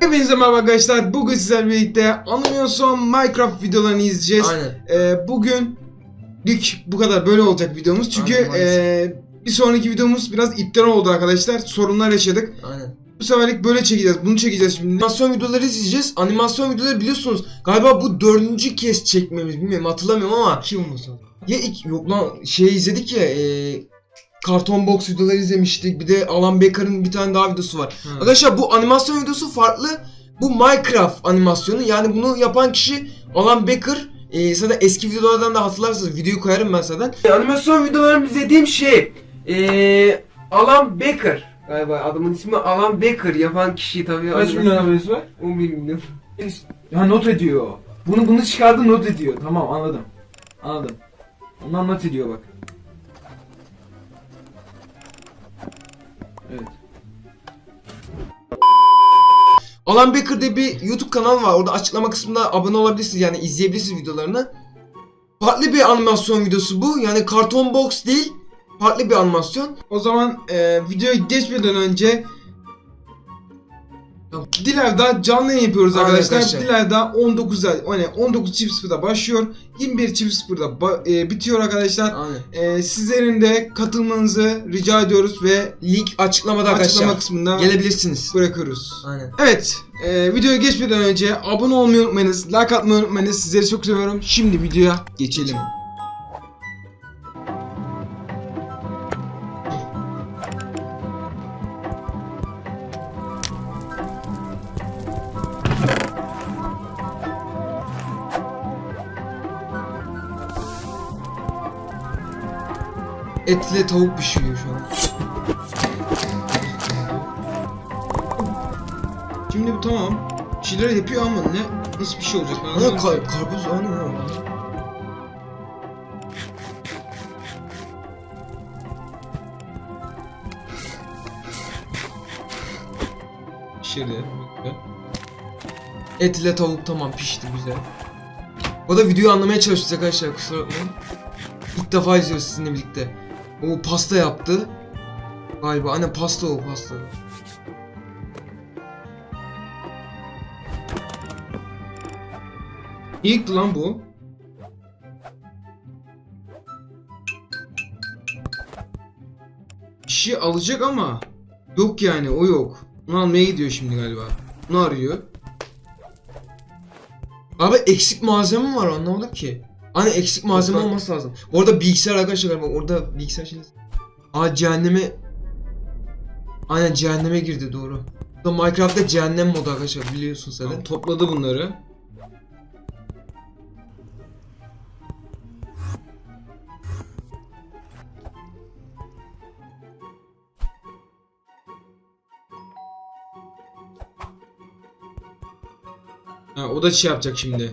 Hepinize merhaba arkadaşlar. Bugün sizlerle birlikte animasyon Minecraft videolarını izleyeceğiz. Aynen. Ee, bugün ilk bu kadar böyle olacak videomuz. Çünkü Aynen, maalesef. ee, bir sonraki videomuz biraz iptal oldu arkadaşlar. Sorunlar yaşadık. Aynen. Bu seferlik böyle çekeceğiz. Bunu çekeceğiz şimdi. Animasyon videoları izleyeceğiz. Animasyon videoları biliyorsunuz. Galiba bu dördüncü kez çekmemiz bilmiyorum hatırlamıyorum ama. Kim olmasın? Ya ilk yok lan şey izledik ya e, Karton Box videoları izlemiştik. Bir de Alan Baker'ın bir tane daha videosu var. Arkadaşlar bu animasyon videosu farklı. Bu Minecraft animasyonu. Yani bunu yapan kişi Alan Baker. E, zaten eski videolardan da hatırlarsınız. Videoyu koyarım ben zaten. animasyon videolarımı izlediğim şey e, Alan Baker. Galiba adamın ismi Alan Baker. Yapan kişi tabii. Kaç milyon abonesi var? 11 milyon. Ya not ediyor. Bunu bunu çıkardı not ediyor. Tamam anladım. Anladım. Ondan not ediyor bak. Evet. Alan Baker diye bir YouTube kanalı var. Orada açıklama kısmında abone olabilirsiniz. Yani izleyebilirsiniz videolarını. Farklı bir animasyon videosu bu. Yani karton box değil. Farklı bir animasyon. O zaman ee, videoya geçmeden önce Diler'da canlı yayın yapıyoruz Aynen arkadaşlar. arkadaşlar. Diler'da 19'da hani 19.00'da başlıyor. 21.00'da ba- ee, bitiyor arkadaşlar. Aynen. Ee, sizlerin de katılmanızı rica ediyoruz ve Link açıklamada açıklama arkadaşlar. kısmında Gelebilirsiniz. bırakıyoruz. Aynen. Evet, e, videoya geçmeden önce abone olmayı unutmayınız, like atmayı unutmayınız. Sizleri çok seviyorum. Şimdi videoya geçelim. Etle tavuk pişiriyor şu an. Şimdi bu tamam. Bir şeyler yapıyor ama ne nasıl bir şey olacak? Ben Ama anlamadım. ka- karpuz aynen ha. Pişirdi. Et ile tavuk tamam pişti güzel. O da videoyu anlamaya çalıştık arkadaşlar kusura bakmayın. İlk defa izliyoruz sizinle birlikte. O pasta yaptı. Galiba aynen pasta o pasta. İlk lan bu. Şey alacak ama yok yani o yok. Onu almaya gidiyor şimdi galiba. Onu arıyor. Abi eksik malzeme var anlamadım ki. Hani eksik malzeme Toprak. olması lazım. Orada bilgisayar arkadaşlar galiba orada bilgisayar şey. Aa cehenneme Aynen cehenneme girdi doğru. Da Minecraft'ta cehennem modu arkadaşlar biliyorsun sen de. Tamam, topladı bunları. Ha, o da şey yapacak şimdi.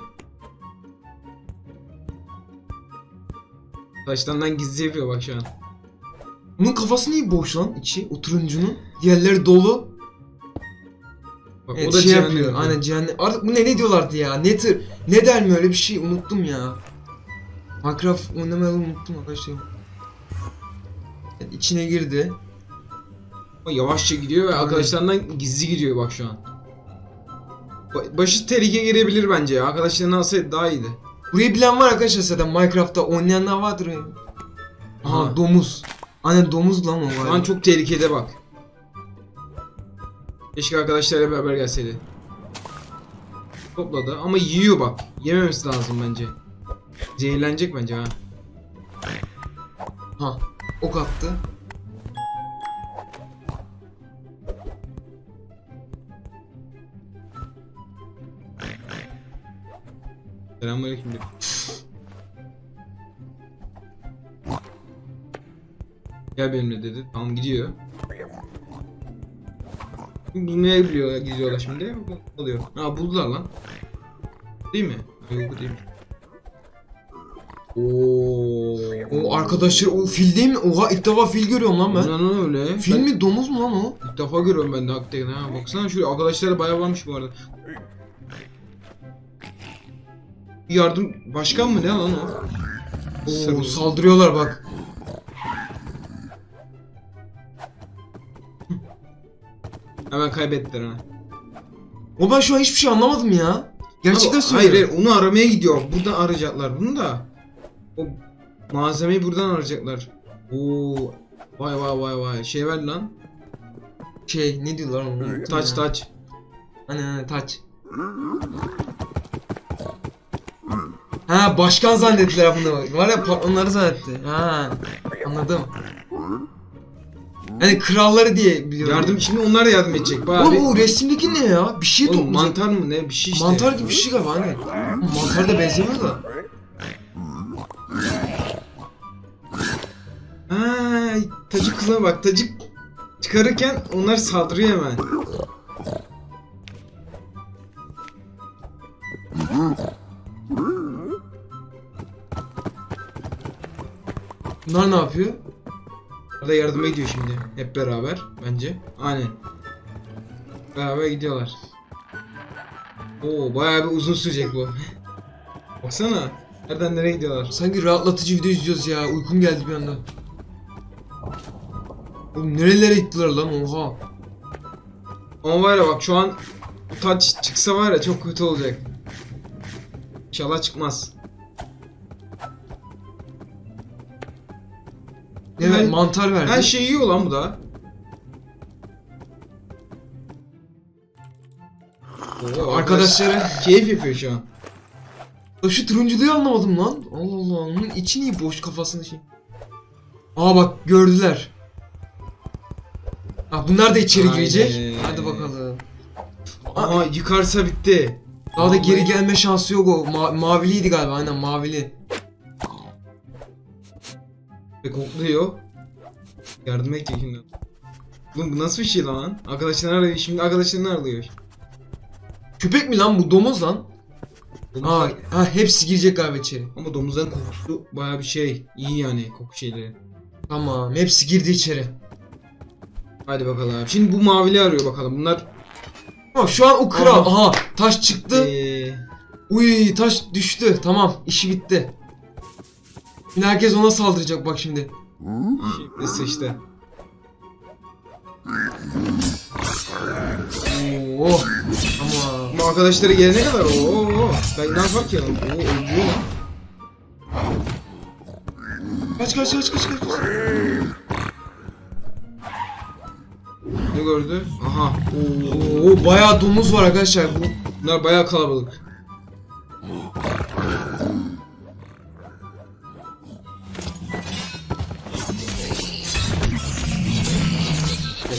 Taşlarından gizli yapıyor bak şu an. Bunun kafası niye boş lan içi? O turuncunun. Diğerleri dolu. Bak, Evet, o da şey cehennem yapıyor. Aynen cehennem. Artık bu ne ne diyorlardı ya? Nether. Ne der mi öyle bir şey? Unuttum ya. Minecraft oynamayı unuttum arkadaşlar. Evet, içine girdi. O yavaşça gidiyor ve Aynen. arkadaşlarından gizli gidiyor bak şu an. Ba- Başı tehlikeye girebilir bence ya. Arkadaşlarını alsaydı daha iyiydi. Burayı bilen var arkadaşlar zaten Minecraft'ta oynayanlar vardır ya. Aha, Aha. domuz. Aynen domuz lan o Şu galiba. an çok tehlikede bak. Keşke arkadaşlarıyla beraber gelseydi. Topladı ama yiyor bak. Yememesi lazım bence. Zehirlenecek bence ha. Ha, ok attı. Selamünaleyküm. Gel benimle dedi. Tamam gidiyor. Bulmaya gidiyor, gidiyorlar şimdi. Oluyor. Ha buldular lan. Değil mi? Yok bu değil mi? Oo. O arkadaşlar o fil değil mi? Oha ilk defa fil görüyorum lan ben. Lan öyle. Fil Ben mi domuz mu lan o? İlk defa görüyorum ben de hakikaten ha. Baksana şuraya arkadaşlara bayağı varmış bu arada. Yardım başkan mı ne lan o? Oo, saldırıyorlar bak. Hemen kaybettiler ha. O ben şu an hiçbir şey anlamadım ya. Gerçekten söylüyorum. Hayır hayır onu aramaya gidiyor. Buradan arayacaklar bunu da. O malzemeyi buradan arayacaklar. Oo. Vay vay vay vay. Şey ver lan. Şey ne diyorlar onu? Taç taç. Hani hani taç. Ha başkan zannettiler bunu. Var ya patronları zannetti. Ha anladım. Hani kralları diye biliyorum. Yardım şimdi onlar da yardım edecek. Bayağı Oğlum o resimdeki ne ya? Bir şey Oğlum, toplayacak. mantar mı ne bir şey işte. Mantar gibi bir şey galiba aynen. Mantar da benzemiyor da. Ha, tacı kızına bak. Tacı çıkarırken onlar saldırıyor hemen. Bunlar ne yapıyor? Orada yardım ediyor şimdi. Hep beraber bence. Aynen. Beraber gidiyorlar. Oo bayağı bir uzun sürecek bu. Baksana. Nereden nereye gidiyorlar? Sanki rahatlatıcı video izliyoruz ya. Uykum geldi bir anda. Oğlum nerelere gittiler lan oha. Ama var ya bak şu an taç çıksa var ya çok kötü olacak. İnşallah çıkmaz. Ne ver? Her- Mantar verdi. Her şey yiyor lan bu da. Oo, Arkadaşları. keyif yapıyor şu an. Ya Şu turunculuğu anlamadım lan. Allah Allah onun içi niye boş kafasında şey. Aa bak gördüler. Ha bunlar da içeri Haydi. girecek. Hadi bakalım. Aha yıkarsa bitti. Daha da geri gelme şansı yok o. Ma- maviliydi galiba aynen mavili. Ve kokluyor. Yardım edecek şimdi. Oğlum bu nasıl bir şey lan? Arkadaşlarını arıyor. Şimdi arkadaşlarını arıyor. Köpek mi lan bu domuz lan? Domuzlar- Aa, ha hepsi girecek galiba içeri. Ama domuzların kokusu baya bir şey. İyi yani koku şeyleri. Tamam hepsi girdi içeri. Hadi bakalım. Şimdi bu mavili arıyor bakalım. Bunlar Ama şu an o kral. Aha. Aha taş çıktı. eee Uy taş düştü. Tamam işi bitti. Şimdi herkes ona saldıracak bak şimdi. Şimdi sıçtı. Oo. Ama Ama arkadaşları gelene kadar ooo. Ben ne yapar ki? Oo ölüyor lan. kaç kaç kaç kaç kaç. Ne gördü? Aha. Oo. Oo bayağı domuz var arkadaşlar. Bu Bunlar bayağı kalabalık.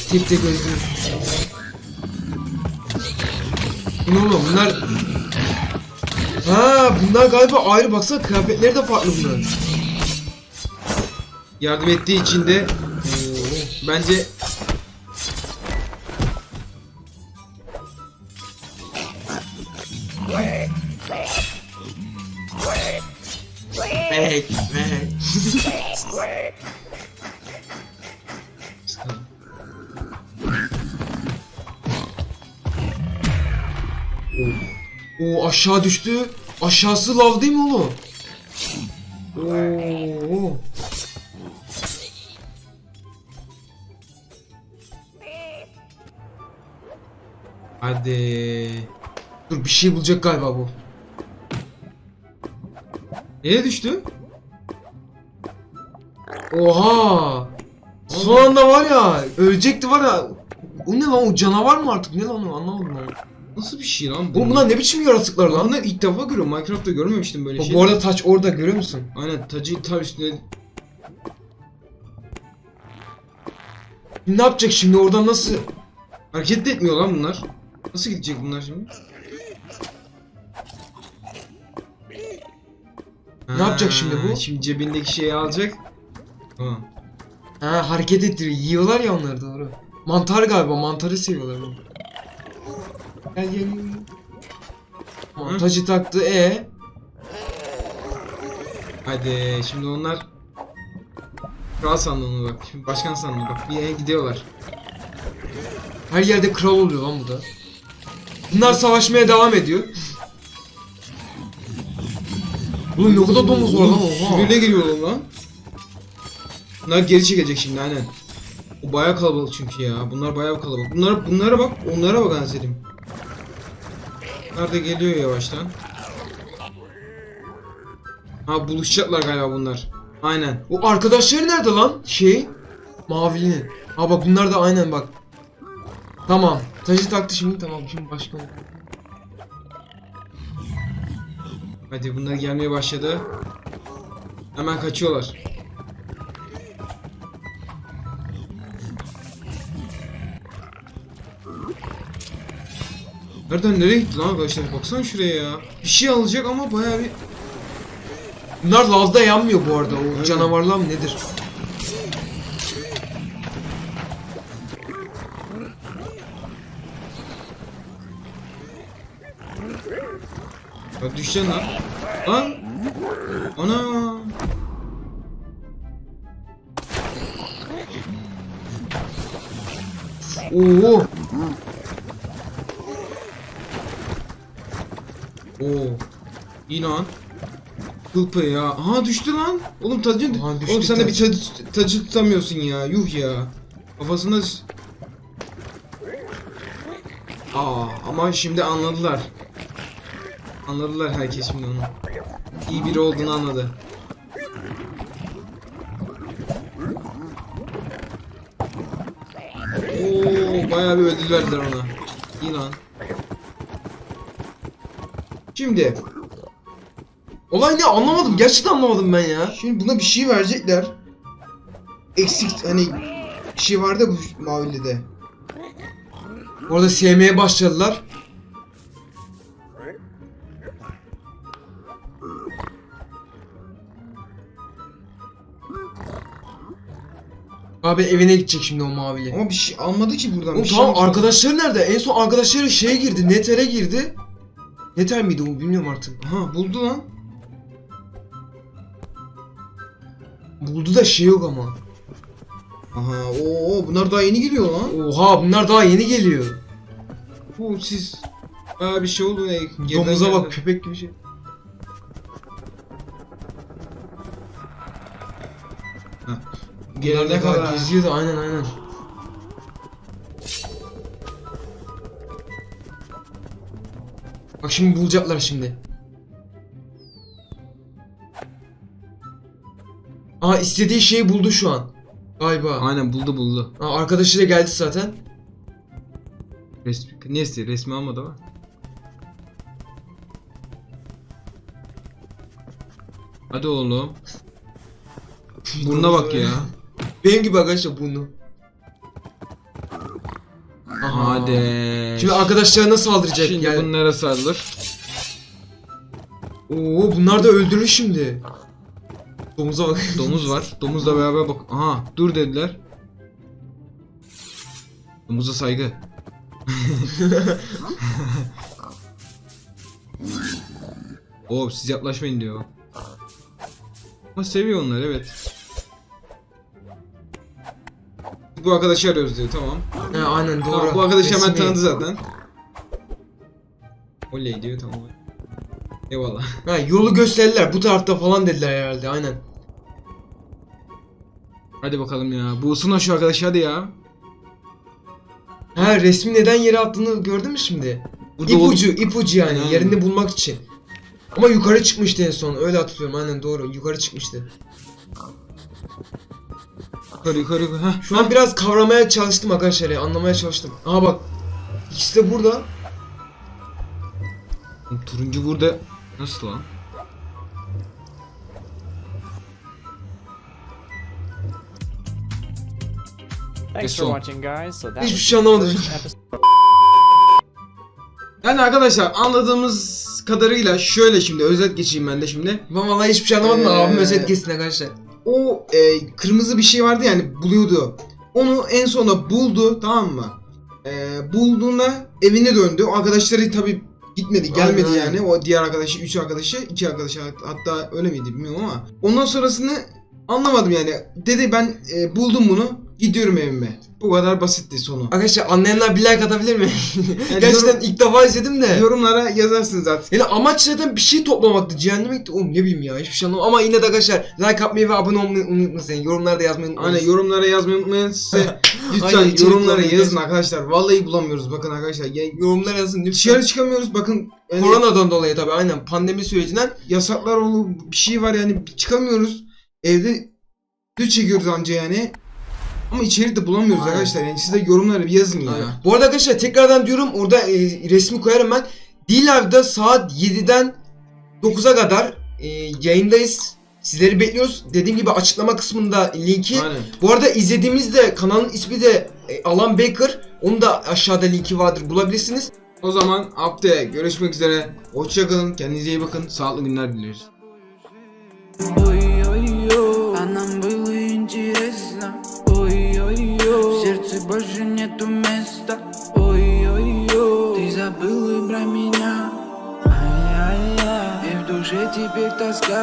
Tek öldü. Bu ne oğlum bunlar Ha bunlar galiba ayrı baksana kıyafetleri de farklı bunların. Yardım ettiği için de bence Oo aşağı düştü. Aşağısı lav değil mi oğlum? Oo. hadi. Dur bir şey bulacak galiba bu. Nereye düştü? Oha! Son anda var ya ölecekti var ya. O ne lan o canavar mı artık ne lan o anlamadım ben. Nasıl bir şey lan Oğlum bunlar ne biçim yaratıklar lan? Bunlar ilk defa görüyorum. Minecraft'ta görmemiştim böyle şey. bu arada taç orada görüyor musun? Aynen tacı tam üstüne Ne yapacak şimdi oradan nasıl? hareket de etmiyor lan bunlar. Nasıl gidecek bunlar şimdi? Ne yapacak şimdi bu? Şimdi cebindeki şeyi alacak. Tamam. Ha hareket ettiriyor. Yiyorlar ya onları doğru. Mantar galiba mantarı seviyorlar onu. Gel gel. Tamam, tacı taktı e. Hadi şimdi onlar Kral sandığına bak. Şimdi başkan sandığına bak. Bir yere gidiyorlar. Her yerde kral oluyor lan bu da. Bunlar savaşmaya devam ediyor. Oğlum ne kadar domuz var lan oha. Sürüyle geliyor oğlum lan. Bunlar geri çekecek şimdi aynen. O bayağı kalabalık çünkü ya. Bunlar bayağı kalabalık. Bunlara bunlara bak, onlara bak anasını Bunlar da geliyor yavaştan. Ha buluşacaklar galiba bunlar. Aynen. O arkadaşları nerede lan? Şey. Mavili'nin. Ha bak bunlar da aynen bak. Tamam. Tacı taktı şimdi tamam şimdi başka. Hadi bunlar gelmeye başladı. Hemen kaçıyorlar. Nereden nereye gitti lan arkadaşlar? Baksana şuraya ya. Bir şey alacak ama bayağı bir... Bunlar lavda yanmıyor bu arada. O canavarlar mı nedir? Bak düşeceksin lan. Lan! Ana! Oo. Oo. İyi lan. Kıl payı ya. Aha düştü lan. Oğlum tacı... Aha, Oğlum sen de bir tacı, tacı tutamıyorsun ya. Yuh ya. Kafasına... Aa ama şimdi anladılar. Anladılar herkes şimdi onu. İyi biri olduğunu anladı. Oo bayağı bir ödül verdiler ona. İyi lan. Şimdi Olay ne anlamadım. Gerçekten anlamadım ben ya. Şimdi buna bir şey verecekler. Eksik hani bir şey vardı bu mavili Orada sevmeye başladılar. Abi evine gidecek şimdi o mavili. Ama bir şey almadı ki buradan. Oğlum şey tamam almadı. arkadaşları nerede? En son arkadaşları şeye girdi. Nether'e girdi. Nether miydi o bilmiyorum artık. Aha buldu lan. Buldu da şey yok ama. Aha oo bunlar daha yeni geliyor lan. Oha bunlar daha yeni geliyor. Bu siz Aa bir şey oldu ne? Domuza bak köpek gibi şey. Gelene Ne kadar. kadar geziyordu aynen aynen. Bak şimdi bulacaklar şimdi. Aa istediği şeyi buldu şu an. Galiba. Aynen buldu buldu. Aa, arkadaşı da geldi zaten. Resmi, neyse resmi almadı ama. Hadi oğlum. Burnuna bak ya. Benim gibi arkadaşlar bunu. Hadi. Şimdi arkadaşlarına saldıracak Şimdi yani. bunlara sarılır. Oo bunlar da öldürür şimdi. Domuza bak. Domuz var. Domuzla beraber bak. Aha dur dediler. Domuza saygı. Oo siz yaklaşmayın diyor. Ama seviyor onları evet. Bu arkadaşı arıyoruz diyor tamam. He aynen doğru. Tamam, bu arkadaşı hemen Resmi. tanıdı zaten. Oley diyor tamam. Eyvallah. Ha yolu gösterdiler bu tarafta falan dediler herhalde aynen. Hadi bakalım ya. Bulsana şu arkadaşı hadi ya. Ha resmi neden yere attığını gördün mü şimdi? Burada ol- ipucu, ipucu yani Aynen. yerini bulmak için. Ama yukarı çıkmıştı en son öyle hatırlıyorum aynen doğru yukarı çıkmıştı. Yukarı yukarı yukarı. Heh, Şu an biraz kavramaya çalıştım arkadaşlar ya anlamaya çalıştım. Aha bak ikisi de burada. Oğlum, Turuncu burada. Nasıl lan? Thanks for watching, guys. So that Hiçbir şey anlamadım. Yani arkadaşlar anladığımız kadarıyla şöyle şimdi özet geçeyim ben de şimdi. Ben vallahi hiçbir şey anlamadım da Ee, abim özet geçsin arkadaşlar. O e, kırmızı bir şey vardı yani buluyordu. Onu en sonunda buldu tamam mı? E, bulduğunda evine döndü. O arkadaşları tabi gitmedi gelmedi Aynen, yani. O diğer arkadaşı, üç arkadaşı, iki arkadaşı hat- hatta öyle miydi bilmiyorum ama. Ondan sonrasını anlamadım yani. Dedi ben e, buldum bunu. gidiyorum evime. Bu kadar basitti sonu. Arkadaşlar anlayanlar bir like atabilir mi? Yani Gerçekten yorum- ilk defa izledim de. Yorumlara yazarsınız artık. Yani amaç zaten bir şey toplamaktı. Cehenneme gitti. Oğlum ne bileyim ya hiçbir şey anlamadım. Ama yine de arkadaşlar like atmayı ve abone olmayı unutmayın. Yorumlarda yazmayı unutmayın. Aynen yorumlara yazmayı unutmayın size. Lütfen Aynen, içerik yorumlara bulamıyoruz. yazın arkadaşlar. Vallahi bulamıyoruz bakın arkadaşlar. Ya, Yorumlara yazın lütfen. dışarı çıkamıyoruz bakın. Yani Koronadan dolayı tabii aynen pandemi sürecinden yasaklar oldu bir şey var yani çıkamıyoruz. Evde video çekiyoruz anca yani. Ama içerik de bulamıyoruz Aynen. arkadaşlar. Yani siz de yorumlara bir yazın ya. Bu arada arkadaşlar tekrardan diyorum orada e, resmi koyarım ben. D-Live'da saat 7'den 9'a kadar e, yayındayız. Sizleri bekliyoruz. Dediğim gibi açıklama kısmında linki. Aynen. Bu arada izlediğimiz de kanalın ismi de e, Alan Baker. Onu da aşağıda linki vardır bulabilirsiniz. O zaman Apte görüşmek üzere. Hoşçakalın. Kendinize iyi bakın. Sağlıklı günler diliyoruz. Oy, oy. Больше нету места. Ой-ой-ой, ты забыл и про меня. Ай-яй-яй, и в душе теперь тоска